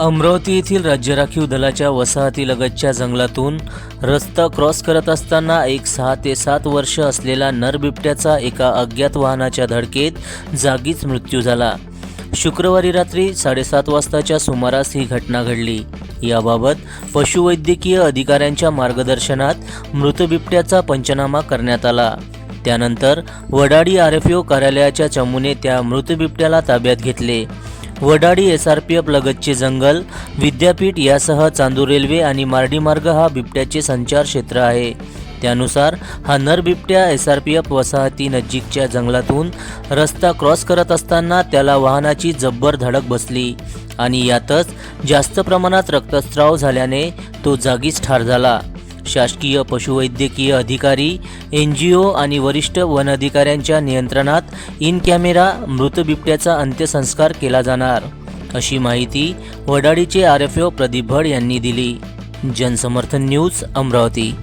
अमरावती येथील राज्य राखीव दलाच्या वसाहतीलगतच्या जंगलातून रस्ता क्रॉस करत असताना एक सहा ते सात वर्ष असलेला नर बिबट्याचा एका अज्ञात वाहनाच्या धडकेत जागीच मृत्यू झाला. शुक्रवारी रात्री साडेसात वाजताच्या सुमारास ही घटना घडली. याबाबत पशुवैद्यकीय अधिकाऱ्यांच्या मार्गदर्शनात मृत बिबट्याचा पंचनामा करण्यात आला. त्यानंतर वडाडी आर एफ ओ कार्यालयाच्या चमूने त्या मृत बिबट्याला ताब्यात घेतले. Wadali S R P F लगतचे जंगल विद्यापीठ यासह चांदूर रेल्वे आणि मार्डी मार्ग हा बिबट्याचे संचार क्षेत्र आहे. त्यानुसार हा नर बिबट्या एस आर पी एफ वसाहती नजीकच्या जंगलातून रस्ता क्रॉस करत असताना त्याला वाहनाची जब्बर धडक बसली आणि यातच जास्त प्रमाणात रक्तस्राव झाल्याने तो जागीच ठार झाला. शासकीय पशुवैद्यकीय अधिकारी एन जी ओ आणि वरिष्ठ वन अधिकाऱ्यांच्या नियंत्रणात इन कॅमेरा मृत बिबट्याचा अंत्यसंस्कार केला जाणार अशी माहिती वडाळीचे R F O Pradeep Bhad यांनी दिली. जनसमर्थन न्यूज अमरावती.